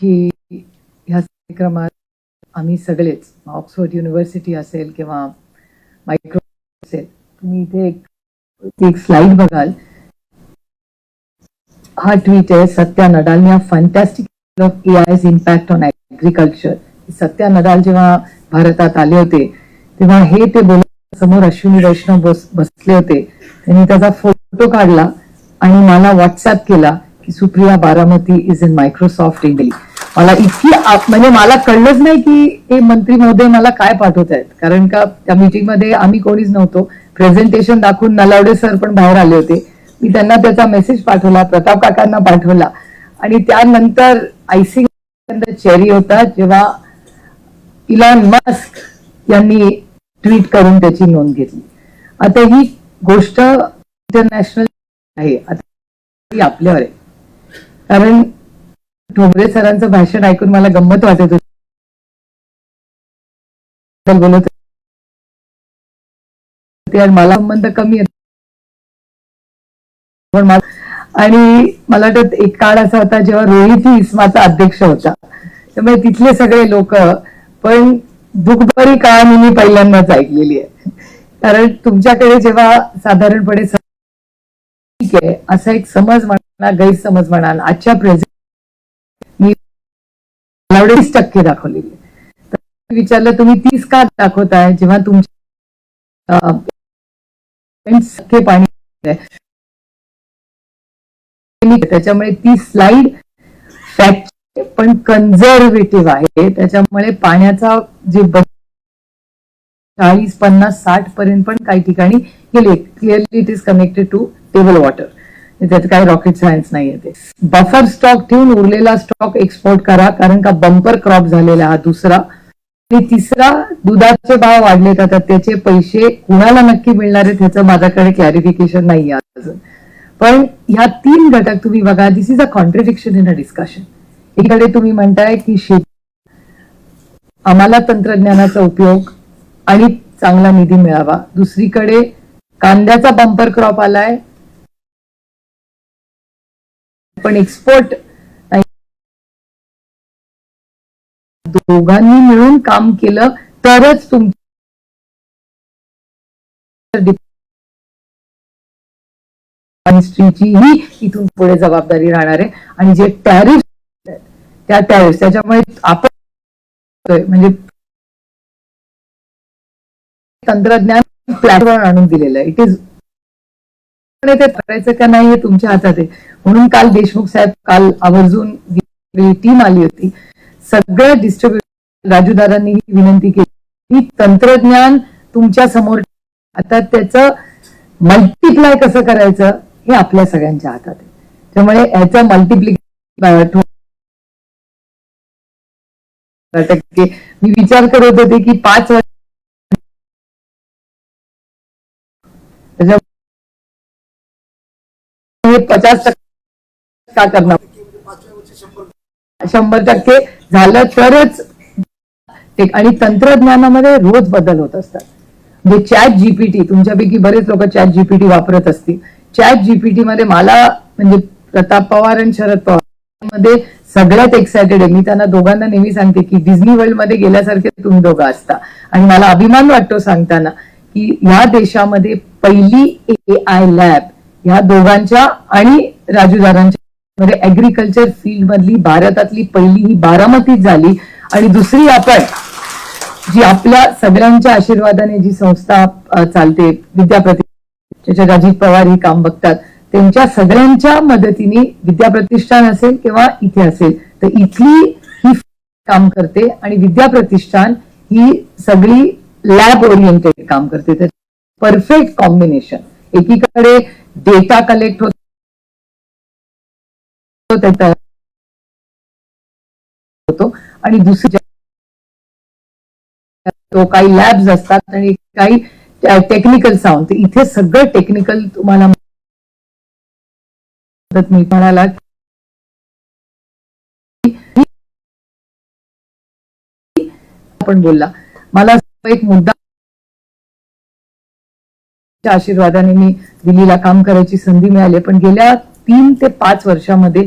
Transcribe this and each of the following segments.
की ह्या कार्यक्रमात आम्ही सगळेच ऑक्सफोर्ड युनिव्हर्सिटी असेल किंवा मायक्रो असेल तुम्ही इथे एक एक स्लाइड बघाल. हा ट्विट आहे Satya नडालने fantastic of A I's impact on agriculture Satya Nadella जेव्हा भारतात आले होते तेव्हा हे ते बोलत समोर अश्विनी वैष्णव बस बसले होते. त्यांनी त्याचा फोटो काढला आणि मला व्हॉट्सअप केला की Supriya Baramati is in Microsoft English मला इतकी आप- म्हणजे मला कळलंच नाही की हे मंत्री महोदय मला काय पाठवत आहेत कारण का त्या मीटिंगमध्ये आम्ही कोणीच नव्हतो. प्रेझेंटेशन दाखवून नलावडे सर पण बाहेर आले होते. मी त्यांना त्याचा मेसेज पाठवला प्रताप काकांना पाठवला. आणि त्यानंतर आयसिंग चेरी होता जेव्हा इलॉन मस्क यांनी ट्विट करून त्याची नोंद घेतली. आता ही गोष्ट इंटरनॅशनल आहे. आता आपल्यावर आहे. कारण ठोंबरे सरांचं भाषण ऐकून मला गंमत वाटत होती. बोलत आणि मला संबंध कमी पण मला- आणि मला वाटत एक काळ असा होता जेव्हा रोहित ही इस्माचा अध्यक्ष होता. त्यामुळे तिथले सगळे लोक पण दुखभरी कहाणी मी पहिल्यांदाच ऐकलेली आहे. कारण तुमच्याकडे जेव्हा साधारणपणे ठीक आहे असा एक समज म्हणा गैरसमज म्हणा आजच्या प्रेझेंट तीस टक्के दाखवलेली तर विचारलं तुम्ही तीस का दाखवताय जेव्हा तुमचे पाणी त्याच्यामुळे ती स्लाइड फॅक्ट पण कन्झर्वेटिव्ह आहे. त्याच्यामुळे पाण्याचा जे चाळीस पन्नास साठ पर्यंत पण काही ठिकाणी गेले. Clearly it is connected to table water त्याचं काही रॉकेट सायन्स नाहीये ते. बफर स्टॉक ठेवून उरलेला स्टॉक एक्सपोर्ट करा कारण का बंपर क्रॉप झालेला हा दुसरा. आणि तिसरा दुधाचे भाव वाढले का तर त्याचे पैसे कुणाला नक्की मिळणार आहेत ह्याचं माझ्याकडे क्लॅरिफिकेशन नाही आहे अजून पण ह्या तीन घटक तुम्ही बघा this is a contradiction in a discussion इकडे तुम्ही म्हणताय की शेती आम्हाला तंत्रज्ञानाचा उपयोग आणि चांगला निधी मिळावा. दुसरीकडे कांद्याचा बंपर क्रॉप आलाय पण एक्सपर्ट दोघांनी मिळून काम केलं तरच तुम ही इथून पुढे जबाबदारी राहणार आहे. आणि जे टॅरिफ त्या टॅरिफ त्याच्यामुळे आपण म्हणजे तंत्रज्ञान प्लॅटफॉर्म आणून दिलेलं आहे. इट इज ते करायचं का नाही हे तुमच्या हातात आहे म्हणून काल देशमुख साहेब काल आवर्जून टीम आली होती. सगळ्या डिस्ट्रीब्युटर राजूदारांनी ही विनंती केली. की तंत्रज्ञान तुमच्यासमोर आता त्याचं मल्टिप्लाय कसं करायचं हे आपल्या सगळ्यांच्या हातात आहे. त्यामुळे याचं मल्टिप्लिक टक्के. मी विचार करत होते की पाच वर्ष त्याच्यामुळे पचास टक्के का करणार? शंभर टक्के झालं तरच. आणि तंत्रज्ञानामध्ये रोज बदल होत असतात. म्हणजे चॅट जीपीटी तुमच्यापैकी बरेच लोक चॅट जीपीटी वापरत असतील. चॅट जीपीटी मध्ये मला म्हणजे प्रताप पवार आणि शरद पवारमध्ये सगळ्यात एक्सायटेड आहे. मी त्यांना दोघांना नेहमी सांगते की डिझनी वर्ल्डमध्ये गेल्यासारखे तुम्ही दोघं असता. आणि मला अभिमान वाटतो सांगताना की या देशामध्ये पहिली ए आय लॅब ह्या दोघांच्या आणि राजूदारांच्या मध्ये अॅग्रिकल्चर फील्ड मधली भारतातली पहिली ही बारामतीच झाली. आणि दुसरी आपण जी आपल्या सगळ्यांच्या आशीर्वादाने जी संस्था चालते विद्याप्रति राजीव पवार ही काम बघतात त्यांच्या सगळ्यांच्या मदतीने विद्याप्रतिष्ठान असेल किंवा इथे असेल तर इथली ही काम करते आणि विद्याप्रतिष्ठान ही सगळी लॅब ओरिएंटेड काम करते. तर परफेक्ट कॉम्बिनेशन एकीकडे डेटा कलेक्ट होतो होतो आणि दुसरी तो काही लॅब्स असतात आणि काही टेक्निकल साऊंड इथे सगळं टेक्निकल तुम्हाला मदत मी म्हणाला आपण बोलला. मला एक मुद्दा आशीर्वादाने मी दिल्लीला काम करायची संधी मिळाली पण गेल्या तीन ते पाच वर्षामध्ये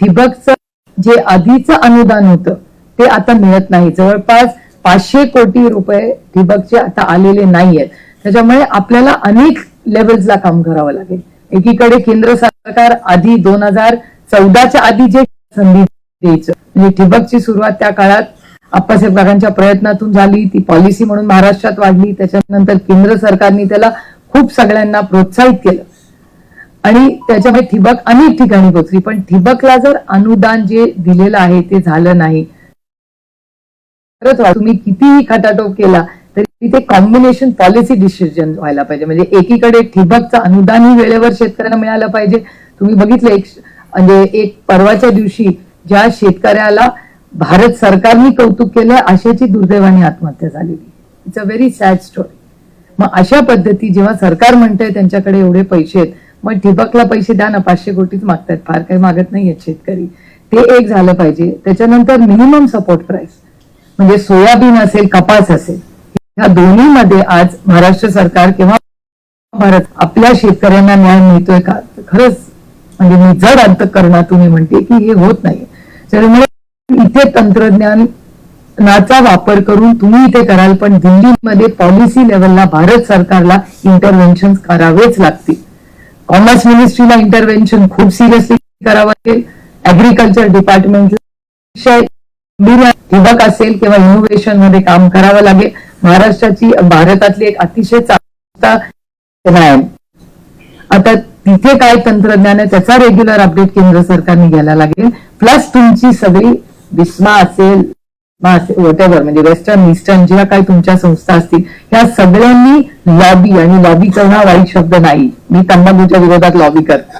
ठिबकचं जे आधीचं अनुदान होतं ते आता मिळत नाही. जवळपास पाचशे कोटी रुपये ठिबकचे आता आलेले नाही आहेत. त्याच्यामुळे आपल्याला अनेक लेवल्सला काम करावं लागेल. एकीकडे केंद्र सरकार आधी दोन हजार चौदाच्या आधी जे संधी द्यायचं म्हणजे ठिबकची सुरुवात त्या काळात आप्पासाहेब काकांच्या प्रयत्नातून झाली. ती पॉलिसी म्हणून महाराष्ट्रात वाढली. त्याच्यानंतर केंद्र सरकारने त्याला खूप सगळ्यांना प्रोत्साहित केलं. आणि त्याच्यामुळे ठिबक अनेक ठिकाणी पोचली पण ठिबकला जर अनुदान जे दिलेलं आहे ते झालं नाही. खरंच तुम्ही कितीही खटाटोप केला तरी तिथे कॉम्बिनेशन पॉलिसी डिसिजन व्हायला पाहिजे. म्हणजे एकीकडे ठिबकचं अनुदानही वेळेवर शेतकऱ्यांना मिळालं पाहिजे. तुम्ही बघितलं एक म्हणजे एक परवाच्या दिवशी ज्या शेतकऱ्याला भारत सरकारने कौतुक केलं अशाची दुर्दैवाने आत्महत्या झालेली. It's a very sad story मग अशा पद्धती जेव्हा सरकार म्हणतंय त्यांच्याकडे एवढे पैसे आहेत मग ठिबकला पैसे द्या ना पाचशे कोटीच मागतायत. फार काही मागत नाहीयेत शेतकरी. ते एक झालं पाहिजे. त्याच्यानंतर मिनिमम सपोर्ट प्राइस म्हणजे सोयाबीन असेल कपास असेल ह्या दोन्हीमध्ये आज महाराष्ट्र सरकार किंवा भारत आपल्या शेतकऱ्यांना न्याय मिळतोय का? खरंच म्हणजे मी जड अंतकरणातून म्हणते की हे होत नाही त्यामुळे इथे तंत्रज्ञान नाचा वापर करून तुम्ही इथे कराल पण दिल्लीमध्ये पॉलिसी लेवलला भारत सरकारला इंटरव्हेन्शन करावेच लागतील. कॉमर्स मिनिस्ट्रीला इंटरव्हेन्शन खूप सिरियसली करावं लागेल. ऍग्रीकल्चर डिपार्टमेंटला ठिबक असेल किंवा इनोव्हेशनमध्ये काम करावं लागेल. महाराष्ट्राची भारतातली एक अतिशय चांगली आहे. आता तिथे काय तंत्रज्ञान आहे त्याचा रेग्युलर अपडेट केंद्र सरकारने घ्यायला लागेल. प्लस तुमची सगळी विस्मा असेल वॉटेवर म्हणजे वेस्टर्न ईस्टर्न ज्या काही तुमच्या संस्था असतील या सगळ्यांनी लॉबी आणि लॉबी करणं वाईट शब्द नाही. मी तंबाखूच्या विरोधात लॉबी करते.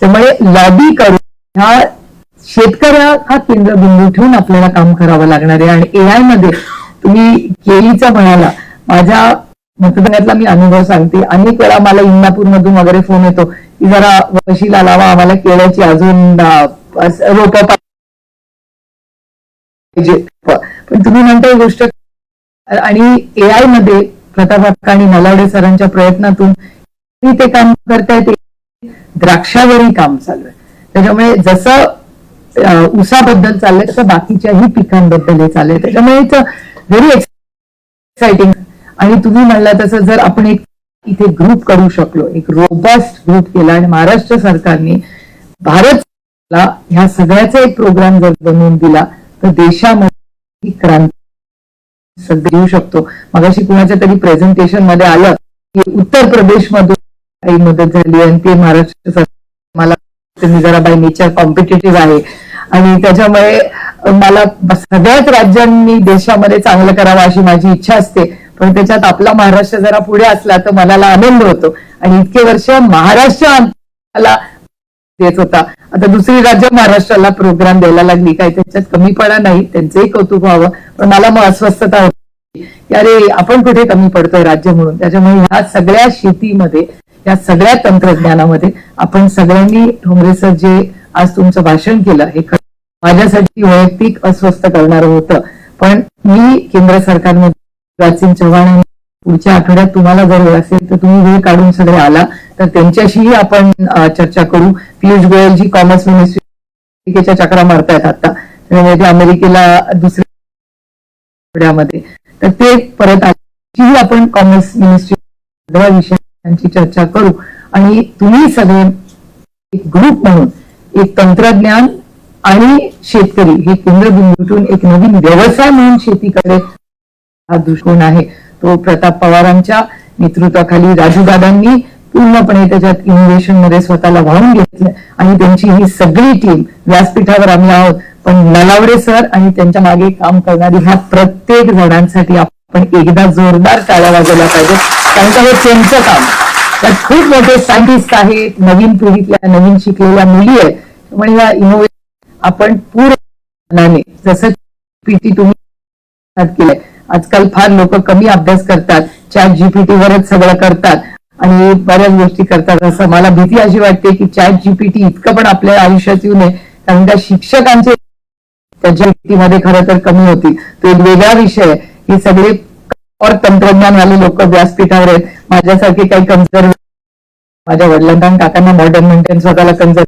त्यामुळे लॉबी करून ह्या शेतकऱ्या हा केंद्रबिंदू ठेवून आपल्याला काम करावं लागणार आहे. आणि एआयमध्ये तुम्ही केळीचा म्हणाला माझ्या मतदानातला मी अनुभव सांगते. अनेक वेळा मला इंदापूरमधून वगैरे फोन येतो की जरा वशीला लावा आम्हाला केळ्याची अजून रोप पाहिजे. पण तुम्ही म्हणता ही गोष्ट आणि ए आयमध्ये प्रताप आणि नलावडे सरांच्या प्रयत्नातून ते काम करतायत द्राक्षावरही काम चालू आहे. त्याच्यामुळे जसं अं, ऊसाबद्दल चाललंय तसं बाकीच्याही पिकांबद्दल हे चाललंय. त्याच्यामुळे इट्स व्हेरी एक्साइटिंग आणि तुम्ही म्हणला तसं जर आपण एक इथे ग्रुप करू शकलो एक रोबस्ट ग्रुप केला आणि महाराष्ट्र सरकारने भारतला ह्या सगळ्याचा एक प्रोग्राम जर बनवून दिला तर देशामध्ये क्रांती देऊ येऊ शकतो. मगाशी कुणाच्या तरी प्रेझेंटेशनमध्ये आलं की उत्तर प्रदेश मधून काही मदत झाली आणि ते महाराष्ट्र मला तुम्ही जरा बाय नेचर कॉम्पिटेटिव्ह आहे. आणि त्याच्यामुळे मला सगळ्याच राज्यांनी देशामध्ये चांगलं करावं अशी माझी इच्छा असते. पण त्याच्यात आपला महाराष्ट्र जरा पुढे असला तर मनाला आनंद होतो. आणि इतके वर्ष महाराष्ट्र मला येत होता. आता दुसरी राज्य महाराष्ट्राला प्रोग्राम द्यायला लागली. काही त्याच्यात कमीपणा नाही. त्यांचंही कौतुक व्हावं. पण मला मग अस्वस्थता होती. की अरे आपण कुठे कमी पडतोय राज्य म्हणून? त्याच्यामुळे ह्या सगळ्या शेतीमध्ये या सगळ्या तंत्रज्ञानामध्ये आपण सगळ्यांनी ठोंबरे सर जे आज तुमचं भाषण केलं हे माझ्यासाठी वैयक्तिक अस्वस्थ करणारं होतं. पण मी केंद्र सरकारमध्ये प्राचीन चव्हाण पुढच्या आठवड्यात तुम्हाला जर वेळ असेल तर तुम्ही वेळ काढून सगळे आला. तर त्यांच्याशीही आपण चर्चा करू. पियुष गोयल जी कॉमर्स मिनिस्ट्री अमेरिकेच्या चक्रा मारतायत आता. त्यामुळे ते अमेरिकेला दुसऱ्या आठवड्यामध्ये. तर ते परत आल्याचीही आपण कॉमर्स मिनिस्ट्री विषयांची चर्चा करू. आणि तुम्ही सगळे एक ग्रुप म्हणून एक तंत्रज्ञान आणि शेतकरी हे केंद्रबिंदूतून एक नवीन व्यवसाय म्हणून शेतीकडे हा दृष्टिकोन आहे. तो प्रताप पवारांच्या नेतृत्वाखाली राजू दादांनी पूर्णपणे त्याच्यात इनोव्हेशनमध्ये स्वतःला वाहून घेतलं. आणि त्यांची ही सगळी टीम व्यासपीठावर आम्ही आहोत. पण नलावडे सर आणि त्यांच्या मागे काम करणारी ह्या प्रत्येक जणांसाठी आपण एकदा जोरदार टाळ्या वाजवल्या पाहिजेत. त्यांचं हे त्यांचं काम. त्यात खूप मोठे सायंटिस्ट आहेत नवीन पिढीतल्या नवीन शिकलेल्या मुली आहेत. त्यामुळे या इनोव्हेशन आपण पूर्ण जसं पीटी तुम्ही केलंय. आजकाल फार लोक कमी अभ्यास करतात. चॅट जीपीटी वरच सगळं करतात. आणि बऱ्याच गोष्टी करतात. असं मला भीती अशी वाटते की चॅट जीपीटी इतकं पण आपल्या आयुष्यात येऊ नये. कारण त्या शिक्षकांचे त्याच्या मध्ये खरं तर कमी होती तो एक वेगळा विषय की सगळे और तंत्रज्ञान वाले लोक व्यासपीठावर आहेत. माझ्यासारखे काही कन्झर्व माझ्या वडिलांना आणि काकांना मॉडर्न मेंटेन स्वतःला कन्झर्व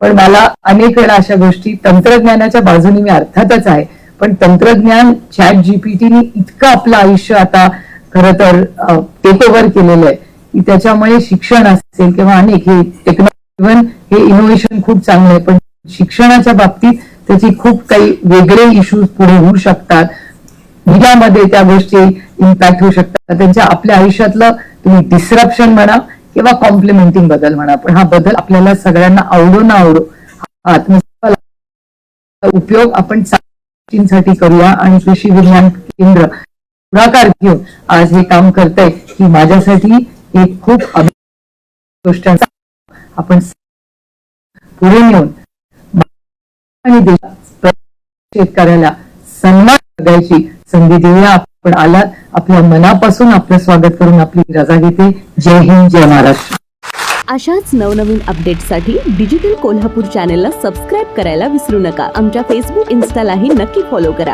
पण मला अनेक वेळा अशा गोष्टी तंत्रज्ञानाच्या बाजूने मी अर्थातच आहे. पण तंत्रज्ञान चॅट जीपीटीने इतकं आपलं आयुष्य आता खरं तर टेक ओव्हर केलेलं आहे. की त्याच्यामुळे शिक्षण असेल किंवा अनेक हे टेक्नॉलॉजी इव्हन हे इनोव्हेशन खूप चांगलं आहे. पण शिक्षणाच्या बाबतीत त्याची खूप काही वेगळे इश्यूज पुढे होऊ शकतात. मुलामध्ये त्या गोष्टी इम्पॅक्ट होऊ शकतात. त्यांच्या आपल्या आयुष्यातलं तुम्ही डिस्रप्शन म्हणा किंवा कॉम्प्लिमेंटिंग बदल म्हणा. पण हा बदल आपल्याला सगळ्यांना आवडो ना आवडो हा उपयोग आपण चांगल्या करूया. आणि कृषी विज्ञान केंद्र पुढाकार घेऊन आज हे काम करतंय ही माझ्यासाठी एक खूप गोष्ट आपण पुढे नेऊन आणि शेतकऱ्याला सन्मान बघायची संधी देऊया. आपण आलात आपल्या मनापासून आपलं स्वागत करून आपली रजा घेते. जय हिंद जय महाराष्ट्र. अशाच नवनवीन अपडेट्ससाठी डिजिटल कोल्हापूर चॅनेलला सबस्क्राईब करायला विसरू नका. आमच्या फेसबुक इन्स्टालाही नक्की फॉलो करा.